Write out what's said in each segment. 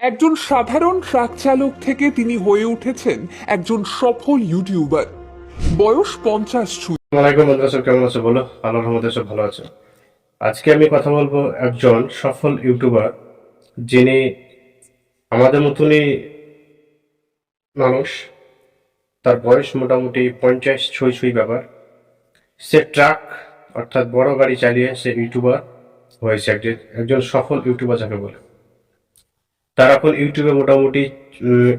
একজন সাধারণ ট্রাক চালক থেকে তিনি হয়ে উঠেছেন একজন সফল ইউটিউবার। বয়স পঞ্চাশ ছুঁই আসসালামাইকুম বন্ধুরা কেমন আছো? বলো, আল্লাহর রহমতে সব ভালো আছো। আজকে আমি কথা বলব একজন সফল ইউটিউবার যিনি আমাদের মতনই মানুষ। তার বয়স মোটামুটি পঞ্চাশ ছুঁই ছুঁই ব্যাপার। সে ট্রাক, অর্থাৎ বড় গাড়ি চালিয়ে সে ইউটিউবার হয়েছে একজন একজন সফল ইউটিউবার যাকে বলে। তার এখন ইউটিউবে মোটামুটি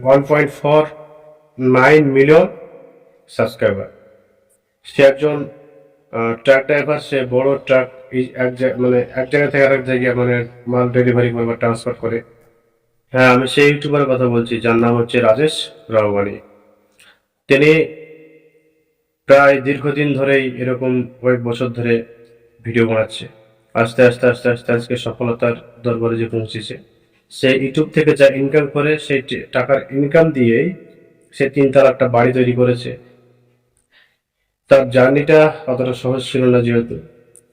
one point four nine million subscriber সে একজন ট্রাক ড্রাইভার সে বড় ট্রাক এক মানে এক জায়গা থেকে আরেক জায়গায় মানে মাল ডেলিভারি করে বা ট্রান্সফার করে। হ্যাঁ আমি সেই ইউটিউবারের কথা বলছি, যার নাম হচ্ছে রাজেশ রাওয়ানি তিনি প্রায় দীর্ঘদিন ধরেই এরকম কয়েক বছর ধরে ভিডিও বানাচ্ছে। আস্তে আস্তে আস্তে আস্তে, আজকে সফলতার দরবারে যে পৌঁছেছে। সে ইউটিউব থেকে যা ইনকাম করে সেই টাকার ইনকাম দিয়েই সে তিনতলা একটা বাড়ি তৈরি করেছে। তার জার্নিটা অতটা সহজ ছিল না যেহেতু।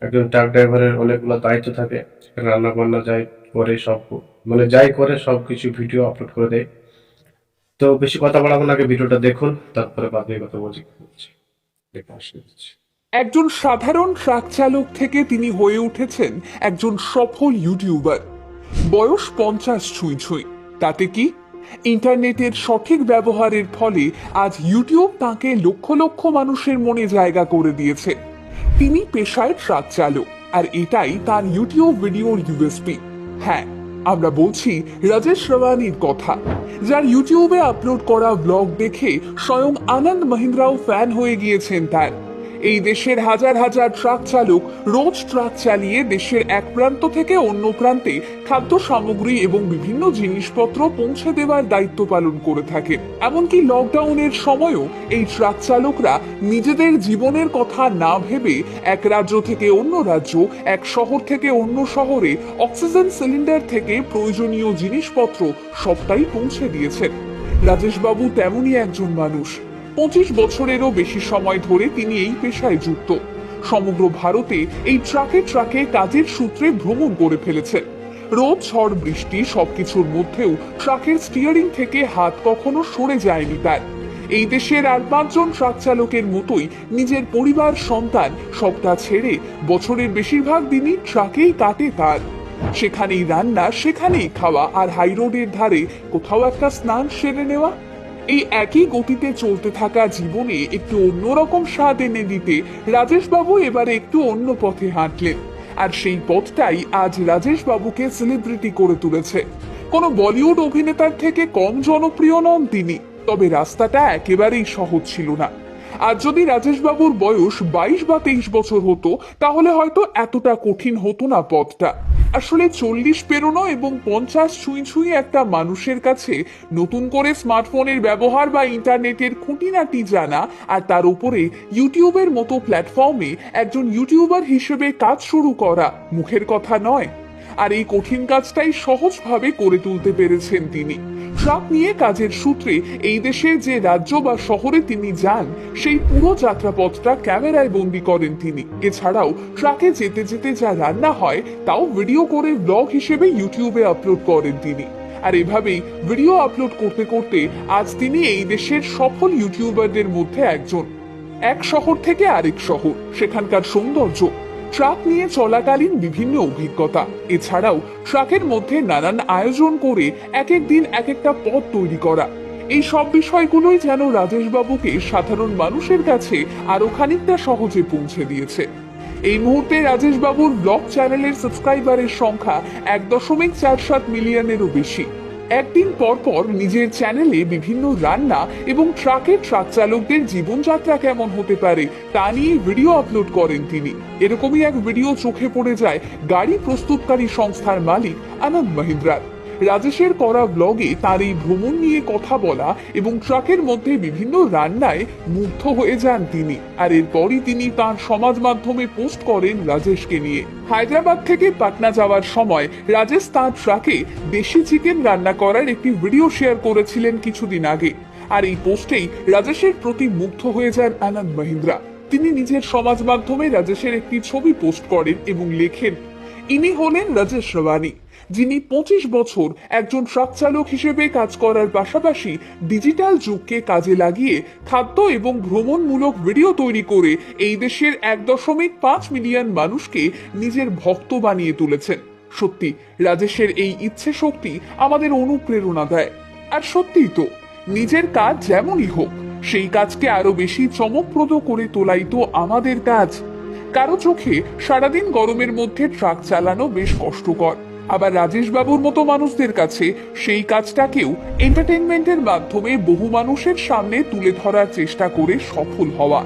একজন ট্রাক ড্রাইভারের অনেকগুলো দায়িত্ব থাকে রান্না বান্না যাই করে সব মানে যাই করে সব কিছু ভিডিও আপলোড করে দেয়। তো বেশি কথা বলার আগে ভিডিওটা দেখুন, তারপরে বাদ দিয়ে কথা বলছি। একজন সাধারণ ট্রাক চালক থেকে তিনি হয়ে উঠেছেন একজন সফল ইউটিউবার বয়স পঞ্চাশ ছুঁই ছুঁই। তাতে কি? ইন্টারনেটের সঠিক ব্যবহারের ফলে আজ ইউটিউব তাকে লক্ষ লক্ষ মানুষের মনে জায়গা করে দিয়েছে। তিনি পেশায় ট্রাক চালক, আর এটাই তার ইউটিউব ভিডিওর ইউএসপি হ্যাঁ আমরা বলছি রাজেশ রাওয়ানির কথা, যার ইউটিউবে আপলোড করা ব্লগ দেখে স্বয়ং আনন্দ মহিন্দ্রাও ফ্যান হয়ে গিয়েছেন তার। এই দেশের হাজার হাজার ট্রাক চালক রোজ ট্রাক চালিয়ে দেশের এক প্রান্ত থেকে অন্য প্রান্তে খাদ্য সামগ্রী এবং বিভিন্ন জিনিসপত্র পৌঁছে দেওয়ার দায়িত্ব পালন করে থাকেন এমনকি লকডাউনের সময়ও এই ট্রাক চালকরা নিজেদের জীবনের কথা না ভেবে এক রাজ্য থেকে অন্য রাজ্য, এক শহর থেকে অন্য শহরে অক্সিজেন সিলিন্ডার থেকে প্রয়োজনীয় জিনিসপত্র সবটাই পৌঁছে দিয়েছেন। রাজেশবাবু তেমনই একজন মানুষ। পঁচিশ বছরেরও বেশি সময় ধরে তিনি এই পেশায় যুক্ত। সমগ্র ভারতে এই ট্রাকে ট্রাকে কাজের সূত্রে ভ্রমণ করে ফেলেছেন রোদ, ঝড়, বৃষ্টি সবকিছুর মধ্যেও ট্রাকের স্টিয়ারিং থেকে হাত কখনো সরে যায়নি তার। এই দেশের আর পাঁচজন ট্রাক চালকের মতোই নিজের পরিবার, সন্তান সবটা ছেড়ে বছরের বেশিরভাগ দিনই ট্রাকেই কাটে তার। সেখানেই রান্না, সেখানেই খাওয়া আর হাই রোডের ধারে কোথাও একটা স্নান সেরে নেওয়া এই একই গতিতে চলতে থাকা জীবনে একটু অন্যরকম স্বাদ এনে দিতে রাজেশবাবু এবারে একটু অন্য পথে হাঁটলেন। আর সেই পথটাই আজ রাজেশবাবুকে সেলিব্রিটি করে তুলেছে। কোনো বলিউড অভিনেতার থেকে কম জনপ্রিয় নন তিনি, তবে রাস্তাটা একেবারেই সহজ ছিল না। আর যদি রাজেশবাবুর বয়স বাইশ বা তেইশ বছর হতো, তাহলে হয়তো এতটা কঠিন হতো না পথটা। আসলে চল্লিশ পেরোনো এবং পঞ্চাশ ছুঁই ছুঁই একটা মানুষের কাছে নতুন করে স্মার্টফোনের ব্যবহার বা ইন্টারনেটের খুঁটিনাটি জানা আর তার উপরে ইউটিউবের মতো প্ল্যাটফর্মে একজন ইউটিউবার হিসেবে কাজ শুরু করা মুখের কথা নয়। আর এই কঠিন কাজটাই সহজভাবে করে তুলতে পেরেছেন তিনি। ট্রাক নিয়ে কাজের সূত্রে এই দেশে যে রাজ্য বা শহরে তিনি যান, সেই পুরো যাত্রাপথটা ক্যামেরায় বন্দি করেন তিনি। এছাড়াও ট্রাকে যেতে যেতে যা রান্না হয়, তাও ভিডিও করে ব্লগ হিসেবে ইউটিউবে আপলোড করেন তিনি। আর এভাবেই ভিডিও আপলোড করতে করতে আজ তিনি এই দেশের সফল ইউটিউবারদের মধ্যে একজন। এক শহর থেকে আরেক শহর, সেখানকার সৌন্দর্য। ট্রাক নিয়ে চলাকালীন বিভিন্ন অভিজ্ঞতা। এছাড়াও ট্রাকের মধ্যে নানান আয়োজন করে এক এক দিন এক একটা পথ তৈরি করা। এই সব বিষয়গুলোই যেন রাজেশবাবুকে সাধারণ মানুষের কাছে আরও খানিকটা সহজে পৌঁছে দিয়েছে। এই মুহূর্তে রাজেশবাবুর ব্লগ চ্যানেলের সাবস্ক্রাইবারের সংখ্যা এক দশমিক চার সাত মিলিয়নেরও বেশি। একদিন পর পর নিজের চ্যানেলে বিভিন্ন রান্না এবং ট্রাকের ট্রাক চালকদের জীবনযাত্রা কেমন হতে পারে, তা নিয়ে ভিডিও আপলোড করেন তিনি। এরকমই এক ভিডিও চোখে পড়ে যায় গাড়ি প্রস্তুতকারী সংস্থার মালিক আনন্দ মহিন্দ্রার। রাজেশের করা ব্লগে তার এই ভ্রমণ নিয়ে কথা বলা এবং ট্রাকের মধ্যে বিভিন্ন রান্নায় মুগ্ধ হয়ে যান তিনি। আর এরপরই তিনি তার সমাজ মাধ্যমে পোস্ট করেন রাজেশকে নিয়ে। হায়দ্রাবাদ থেকে পাটনা যাওয়ার সময় রাজেশ তার ট্রাকে দেশি চিকেন রান্না করার একটি ভিডিও শেয়ার করেছিলেন কিছুদিন আগে। আর এই পোস্টেই রাজেশের প্রতি মুগ্ধ হয়ে যান আনন্দ মহিন্দ্রা। তিনি নিজের সমাজ মাধ্যমে রাজেশের একটি ছবি পোস্ট করেন এবং লেখেন, ইনি হলেন রাজেশ রাওয়ানি। যিনি পঁচিশ বছর একজন ট্রাক চালক হিসেবে কাজ করার পাশাপাশি ডিজিটাল যুগকে কাজে লাগিয়ে খাদ্য এবং ভ্রমণমূলক ভিডিও তৈরি করে এই দেশের এক দশমিক পাঁচ মিলিয়ন মানুষকে নিজের ভক্ত বানিয়ে তুলেছেন। সত্যি, রাজেশের এই ইচ্ছে শক্তি আমাদের অনুপ্রেরণা দেয়। আর সত্যিই তো, নিজের কাজ যেমনই হোক, সেই কাজকে আরও বেশি চমকপ্রদ করে তোলাই তো আমাদের কাজ। কারও চোখে সারাদিন গরমের মধ্যে ট্রাক চালানো বেশ কষ্টকর। আবার রাজেশ বাবুর মতো মানুষদের কাছে সেই কাজটাকেও এন্টারটেনমেন্টের মাধ্যমে বহু মানুষের সামনে তুলে ধরার চেষ্টা করে সফল হওয়া।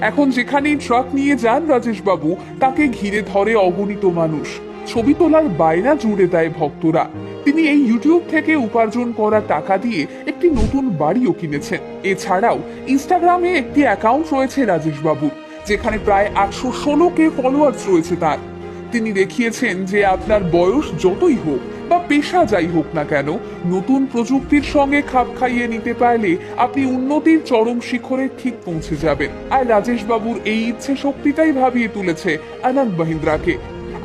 এখন যেখানেই ট্রাক নিয়ে যান রাজেশ বাবু তাকে ঘিরে ধরে অগণিত মানুষ। ছবি তোলার বায়না জুড়ে দেয় ভক্তরা। তিনি এই ইউটিউব থেকে উপার্জন করা টাকা দিয়ে একটি নতুন বাড়িও কিনেছেন। এছাড়াও ইনস্টাগ্রামে একটি অ্যাকাউন্ট রয়েছে রাজেশ বাবুর যেখানে প্রায় আটশো ষোলো কে ফলোয়ার্স রয়েছে তার। তিনি দেখিয়েছেন যে আপনার বয়স যতই হোক বা পেশা যাই হোক না কেন, নতুন প্রযুক্তির সঙ্গে খাপ খাইয়ে নিতে পারলে আপনি উন্নতির চরম শিখরে ঠিক পৌঁছে যাবেন। আর রাজেশ বাবুর এই ইচ্ছে শক্তিটাই ভাবিয়ে তুলেছে আনন্দ মহিন্দ্রাকে।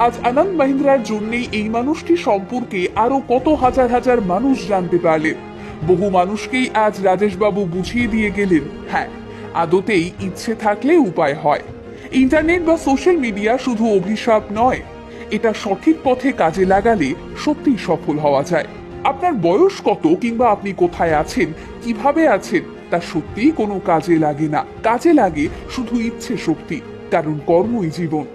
আজ আনন্দ মহিন্দ্রার জন্যেই এই মানুষটি সম্পর্কে আরও কত হাজার হাজার মানুষ জানতে পারলেন। বহু মানুষকেই আজ রাজেশবাবু বুঝিয়ে দিয়ে গেলেন হ্যাঁ আদতেই ইচ্ছে থাকলে উপায় হয়। ইন্টারনেট বা সোশ্যাল মিডিয়া শুধু অভিশাপ নয়, এটা সঠিক পথে কাজে লাগালে সত্যিই সফল হওয়া যায়। আপনার বয়স কত কিংবা আপনি কোথায় আছেন, কীভাবে আছেন, তা সত্যিই কোনো কাজে লাগে না। কাজে লাগে শুধু ইচ্ছে শক্তি, কারণ কর্মই জীবন।